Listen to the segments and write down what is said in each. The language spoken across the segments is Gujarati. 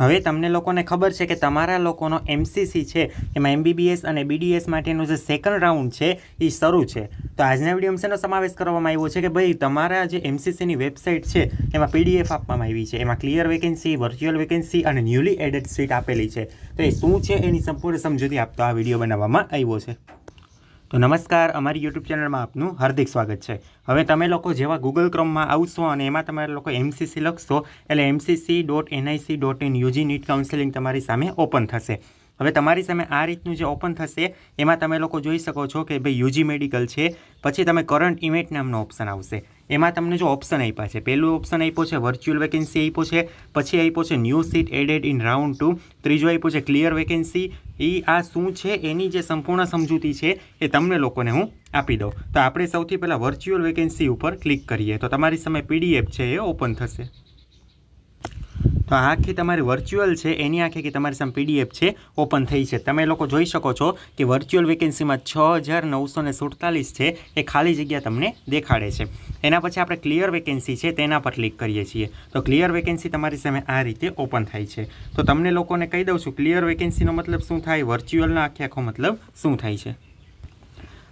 હવે તમને લોકોને ખબર છે કે તમારા લોકોનો એમસીસી છે, એમાં એમબીબીએસ અને બીડીએસ માટેનો જે સેકન્ડ રાઉન્ડ છે એ શરૂ છે. તો આજના વિડીયોમાં શેનો સમાવેશ કરવામાં આવ્યો છે કે ભાઈ, તમારા જે એમસીસીની વેબસાઇટ છે, એમાં પીડીએફ આપવામાં આવી છે. એમાં ક્લિયર વેકેન્સી વર્ચ્યુઅલ વેકેન્સી અને ન્યૂલી એડેડ સીટ આપેલી છે. તો એ શું છે, એની સંપૂર્ણ સમજૂતી આપતો આ વીડિયો બનાવવામાં આવ્યો છે. તો નમસ્કાર, અમારી યુટ્યુબ ચેનલમાં આપનું હાર્દિક સ્વાગત છે. હવે તમે લોકો જેવા ગૂગલ ક્રોમમાં આવશો અને એમાં તમારે લોકો એમસીસી લખશો, એટલે MCC dot NIC dot in UG NEET counselling તમારી સામે ઓપન થશે. હવે તમારી સામે આ રીતનું જે ઓપન થશે, એમાં તમે લોકો જોઈ શકો છો કે ભાઈ યુજી મેડિકલ છે, પછી તમે કરંટ ઇવેન્ટ નામનો ઓપ્શન આવશે. એમાં તમને જો ઓપ્શન આપ્યા છે, પહેલું ઓપ્શન આપ્યો છે વર્ચ્યુઅલ વેકેન્સી આપ્યો છે, પછી આપ્યો છે new seat added in round two, ત્રીજો આપ્યો છે ક્લિયર વેકેન્સી. એ આ શું છે? એની જે સંપૂર્ણ સમજૂતી છે એ તમને લોકોને હું આપી દઉં. તો આપણે સૌથી પહેલાં વર્ચ્યુઅલ વેકેન્સી ઉપર ક્લિક કરીએ. તો તમારી સામે પીડીએફ છે એ ઓપન થશે. તો આ આખી તમારી વર્ચ્યુઅલ છે, એની આખી કે તમારી સામે પીડીએફ છે ઓપન થઈ છે. તમે લોકો જોઈ શકો છો કે વર્ચ્યુઅલ વેકેન્સીમાં છ હજાર નવસો ને સુડતાલીસ છે, એ ખાલી જગ્યા તમને દેખાડે છે. એના પછી આપણે ક્લિયર વેકેન્સી છે, તેના પર ક્લિક કરીએ છીએ. તો ક્લિયર વેકેન્સી તમારી સામે આ રીતે ઓપન થાય છે. તો તમને લોકોને કહી દઉં છું ક્લિયર વેકેન્સીનો મતલબ શું થાય? વર્ચ્યુઅલના આખે આખો મતલબ શું થાય છે?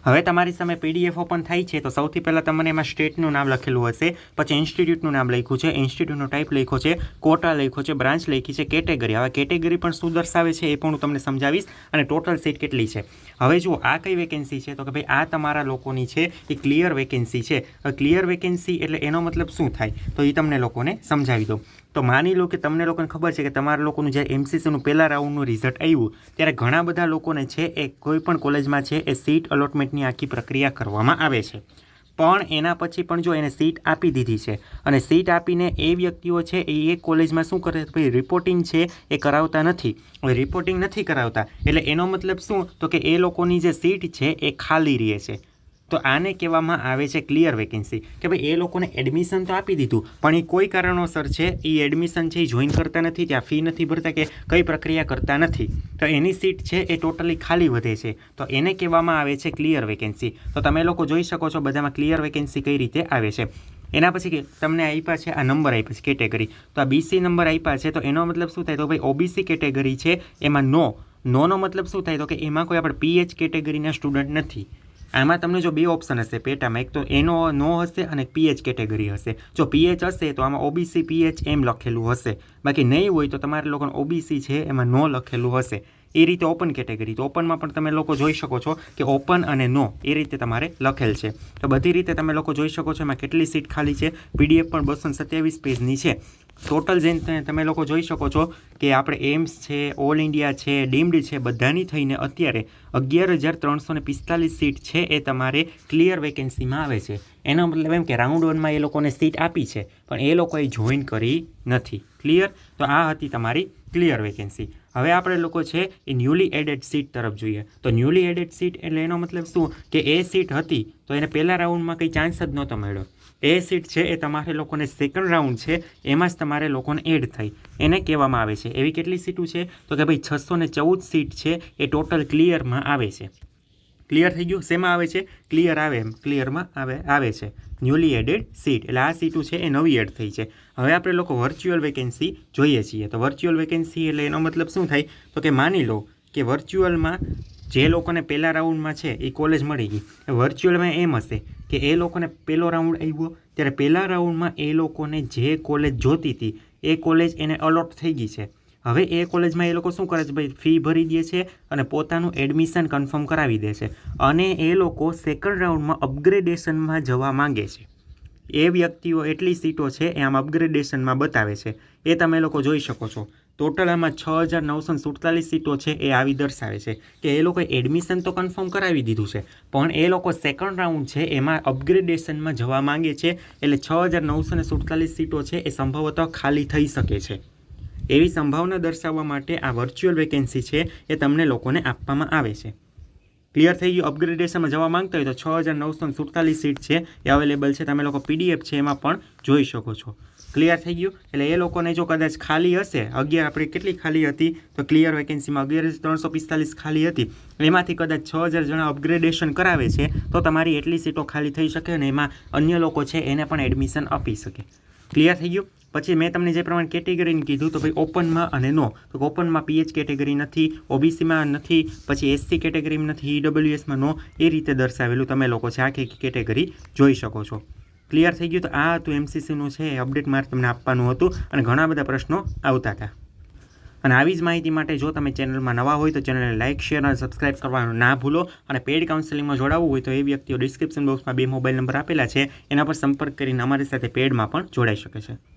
હવે તમારી સામે પીડીએફ ઓપન થાય છે, તો સૌથી પહેલાં તમને એમાં સ્ટેટનું નામ લખેલું હશે, પછી ઇન્સ્ટિટ્યૂટનું નામ લખ્યું છે ઇન્સ્ટિટ્યૂટનો ટાઈપ લખ્યો છે કોટા લખ્યો છે બ્રાન્ચ લખી છે કેટેગરી હવે કેટેગરી પણ શું દર્શાવે છે એ પણ હું તમને સમજાવીશ અને ટોટલ સીટ કેટલી છે. હવે જુઓ, આ કઈ વેકેન્સી છે? તો કે ભાઈ, આ તમારા લોકોની છે, એ ક્લિયર વેકેન્સી છે. ક્લિયર વેકેન્સી એટલે એનો મતલબ શું થાય? તો એ તમને લોકોને સમજાવી દઉં. તો માની લો કે તમને લોકોને ખબર છે કે તમારા લોકોનું જ્યારે એમસીસીનું પહેલાં રાઉન્ડનું રિઝલ્ટ આવ્યું, ત્યારે ઘણા બધા લોકોને છે એ કોઈ પણ કોલેજમાં છે એ સીટ અલોટમેન્ટની આખી પ્રક્રિયા કરવામાં આવે છે. પણ એના પછી પણ જો એને સીટ આપી દીધી છે અને સીટ આપીને એ વ્યક્તિઓ છે એ એ કોલેજમાં શું કરે ભાઈ રિપોર્ટિંગ છે એ કરાવતા નથી. રિપોર્ટિંગ નથી કરાવતા, એટલે એનો મતલબ શું? તો કે એ લોકોની જે સીટ છે એ ખાલી રહે છે. તો આને કહેવામાં આવે છે ક્લિયર વેકેન્સી કે ભાઈ, એ લોકોને એડમિશન તો આપી દીધું, પણ એ કોઈ કારણોસર છે, એ એડમિશન છે એ જોઈન કરતા નથી, ત્યાં ફી નથી ભરતા કે કઈ પ્રક્રિયા કરતા નથી. તો એની સીટ છે એ ટોટલી ખાલી વધે છે. તો એને કહેવામાં આવે છે ક્લિયર વેકેન્સી તો તમે લોકો જોઈ શકો છો બધામાં ક્લિયર વેકેન્સી કઈ રીતે આવે છે. એના પછી કે તમને આપ્યા છે, આ નંબર આપ્યા છે કેટેગરી તો આ બીસી નંબર આપ્યા છે, તો એનો મતલબ શું થાય? તો ભાઈ ઓબીસી કેટેગરી છે, એમાં નો નોનો મતલબ શું થાય? તો કે એમાં કોઈ આપણે પીએચ કેટેગરીના સ્ટુડન્ટ નથી. આમાં તમને જો બે ઓપ્શન હશે પેટામાં, એક તો એનો નો હશે અને પીએચ કેટેગરી હશે. જો પીએચ હશે, તો આમાં ઓબીસી પીએચ એમ લખેલું હશે. બાકી નહીં હોય તો તમારે લોકોને ઓબીસી છે એમાં નો લખેલું હશે. એ રીતે ઓપન કેટેગરી તો ઓપનમાં પણ તમે લોકો જોઈ શકો છો કે ઓપન અને નો એ રીતે તમારે લખેલ છે. તો બધી રીતે તમે લોકો જોઈ શકો છો એમાં કેટલી સીટ ખાલી છે. પીડીએફ પણ બસો સત્યાવીસ પેજની છે. ટોટલ જઈને તમે લોકો જોઈ શકો છો કે આપણે એમ્સ છે ઓલ ઇન્ડિયા છે ડીમ્ડ છે, બધાની થઈને અત્યારે અગિયાર હજાર ત્રણસો પિસ્તાલીસ સીટ છે એ તમારે ક્લિયર વેકેન્સીમાં આવે છે. એનો મતલબ એમ કે રાઉન્ડ વનમાં એ લોકોને સીટ આપી છે, પણ એ લોકોએ જોઈન કરી નથી. ક્લિયર તો આ હતી તમારી ક્લિયર વેકેન્સી હવે આપણે લોકો છે એ ન્યૂલી એડેડ સીટ તરફ જોઈએ. તો ન્યૂલી એડેડ સીટ એટલે એનો મતલબ શું? કે એ સીટ હતી, તો એને પહેલા રાઉન્ડમાં કંઈ ચાન્સ જ નહોતો મળ્યો. એ સીટ છે એ તમારે લોકોને સેકન્ડ રાઉન્ડ છે, એમાં જ તમારે લોકોને એડ થઈ. એને કહેવામાં આવે છે. એવી કેટલી સીટો છે? તો કે ભાઈ છસો ચૌદ સીટ છે, એ ટોટલ ક્લિયરમાં આવે છે. ક્લિયર થઈ ગયું? શેમાં આવે છે? ક્લિયર આવે એમ. ક્લિયરમાં આવે આવે છે. ન્યૂલી એડેડ સીટ એટલે આ સીટો છે, એ નવી એડ થઈ છે. હવે આપણે લોકો વર્ચ્યુઅલ વેકેન્સી જોઈએ છીએ. તો વર્ચ્યુઅલ વેકેન્સી એટલે એનો મતલબ શું થાય? તો કે માની લો કે વર્ચ્યુઅલમાં જે લોકોને પહેલા રાઉન્ડમાં છે, એ કોલેજ મળી ગઈ. વર્ચ્યુઅલમાં એમ હશે કે એ લોકોને પહેલો રાઉન્ડ આવ્યો, ત્યારે પહેલા રાઉન્ડમાં એ લોકોને જે કોલેજ જોતી હતી, એ કોલેજ એને અલોટ થઈ ગઈ છે. હવે એ કોલેજમાં એ લોકો શું કરે છે? ભાઈ, ફી ભરી દે છે અને પોતાનું એડમિશન કન્ફર્મ કરાવી દે છે. અને એ લોકો સેકન્ડ રાઉન્ડમાં અપગ્રેડેશનમાં જવા માંગે છે. એ વ્યક્તિઓ એટલી સીટો છે, એ આમ અપગ્રેડેશનમાં બતાવે છે. એ તમે લોકો જોઈ શકો છો. ટોટલ આમાં છ હજાર નવસો સુડતાલીસ સીટો છે, એ આવી દર્શાવે છે કે એ લોકોએ એડમિશન તો કન્ફર્મ કરાવી દીધું છે, પણ એ લોકો સેકન્ડ રાઉન્ડ છે, એમાં અપગ્રેડેશનમાં જવા માંગે છે, એટલે છ હજાર નવસો ને સુડતાલીસ સીટો છે, એ સંભવતઃ ખાલી થઈ શકે છે. એવી સંભાવના દર્શાવવા માટે આ વર્ચ્યુઅલ વેકેન્સી છે એ તમને લોકોને આપવામાં આવે છે. ક્લિયર થઈ ગયું? અપગ્રેડેશનમાં જવા માંગતા હોય તો છ હજાર નવસો સુડતાલીસ સીટ છે, એ અવેલેબલ છે. તમે લોકો પીડીએફ છે એમાં પણ જોઈ શકો છો. ક્લિયર થઈ ગયું? એટલે એ લોકોને જો કદાચ ખાલી હશે, અગિયાર આપણી કેટલી ખાલી હતી? તો ક્લિયર વેકેન્સીમાં અગિયાર ત્રણસો પિસ્તાલીસ ખાલી હતી. એમાંથી કદાચ છ હજાર જણા અપગ્રેડેશન કરાવે છે, તો તમારી એટલી સીટો ખાલી થઈ શકે અને એમાં અન્ય લોકો છે એને પણ એડમિશન આપી શકે. ક્લિયર થઈ ગયું? પછી મેં તમને જે પ્રમાણે કેટેગરીને કીધું તો ભાઈ ઓપનમાં અને નો. તો ઓપનમાં પીએચ કેટેગરી નથી, ઓબીસીમાં નથી, પછી એસસી કેટેગરીમાં નથી, ઈડબ્લ્યુએસમાં નો. એ રીતે દર્શાવેલું તમે લોકો છે આખી કેટેગરી જોઈ શકો છો. ક્લિયર થઈ ગયું? તો આ હતું એમસીસીનું છે, એ અપડેટ મારે તમને આપવાનું હતું અને ઘણા બધા પ્રશ્નો આવતા હતા. અને આવી જ માહિતી માટે જો તમે ચેનલમાં નવા હોય તો ચેનલને લાઇક શેર અને સબસ્ક્રાઇબ કરવાનું ના ભૂલો. અને પેડ કાઉન્સેલિંગમાં જોડાવવું હોય તો એ વ્યક્તિઓ ડિસ્ક્રિપ્શન બોક્સમાં બે મોબાઈલ નંબર આપેલા છે, એના પર સંપર્ક કરીને અમારી સાથે પેડમાં પણ જોડાઈ શકે છે.